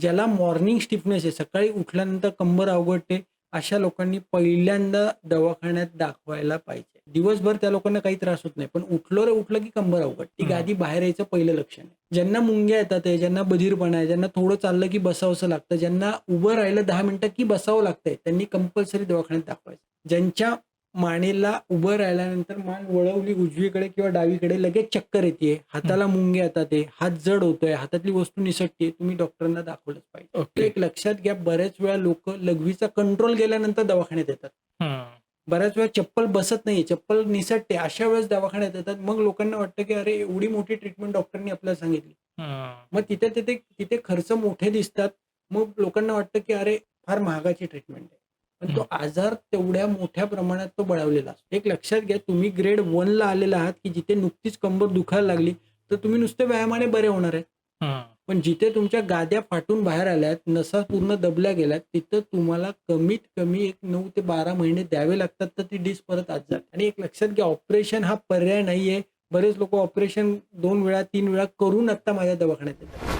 ज्याला morning stiffness आहे सकाळी उठल्यानंतर कंबर अवघडते अशा लोकांनी पहिल्यांदा दवाखान्यात दाखवायला पाहिजे. दिवसभर त्या लोकांना काही त्रास होत नाही पण उठलो रे उठलं की कंबर अवघड. ती. गादी बाहेर यायचं पहिलं लक्षण आहे. ज्यांना मुंग्या येतात आहे ज्यांना बधीरपणा आहे ज्यांना थोडं चाललं की बसावंसं लागतं ज्यांना उभं राहिलं दहा मिनिटं की बसावं लागतंय त्यांनी कंपल्सरी दवाखान्यात दाखवायचं. ज्यांच्या मानेला उभं राहिल्यानंतर मान वळवली उजवीकडे किंवा डावीकडे लगेच चक्कर येते हाताला मुंग्या येतात हात जड होतोय. हातातली वस्तू निसटते. तुम्ही डॉक्टरांना दाखवलंच पाहिजे. ओके. एक लक्षात घ्या बऱ्याच वेळा लोक लघवीचा कंट्रोल गेल्यानंतर दवाखान्यात येतात. बऱ्याच वेळा चप्पल बसत नाही चप्पल निसटते. अशा वेळेस दवाखान्यात येतात. मग लोकांना वाटतं की अरे एवढी मोठी ट्रीटमेंट डॉक्टरनी आपल्याला सांगितली. मग तिथे तिथे तिथे खर्च मोठे दिसतात. मग लोकांना वाटतं की अरे फार महागाची ट्रीटमेंट आहे. पण तो आजार तेवढ्या मोठ्या प्रमाणात तो बळावलेला असतो. एक लक्षात घ्या तुम्ही ग्रेड वन ला आलेला आहात की जिथे नुकतीच कंबर दुखायला लागली तर तुम्ही नुसते व्यायामाने बरे होणार आहे. पण जिथे तुमच्या गाद्या फाटून बाहेर आल्यात नसा पूर्ण दबल्या गेल्यात तिथं तुम्हाला कमीत कमी एक नऊ ते बारा महिने द्यावे लागतात तर ती डिस परत आज जाते आणि एक लक्षात घ्या ऑपरेशन हा पर्याय नाहीये. बरेच लोक ऑपरेशन दोन वेळा तीन वेळा करून आता माझ्या दवाखान्यात येतात.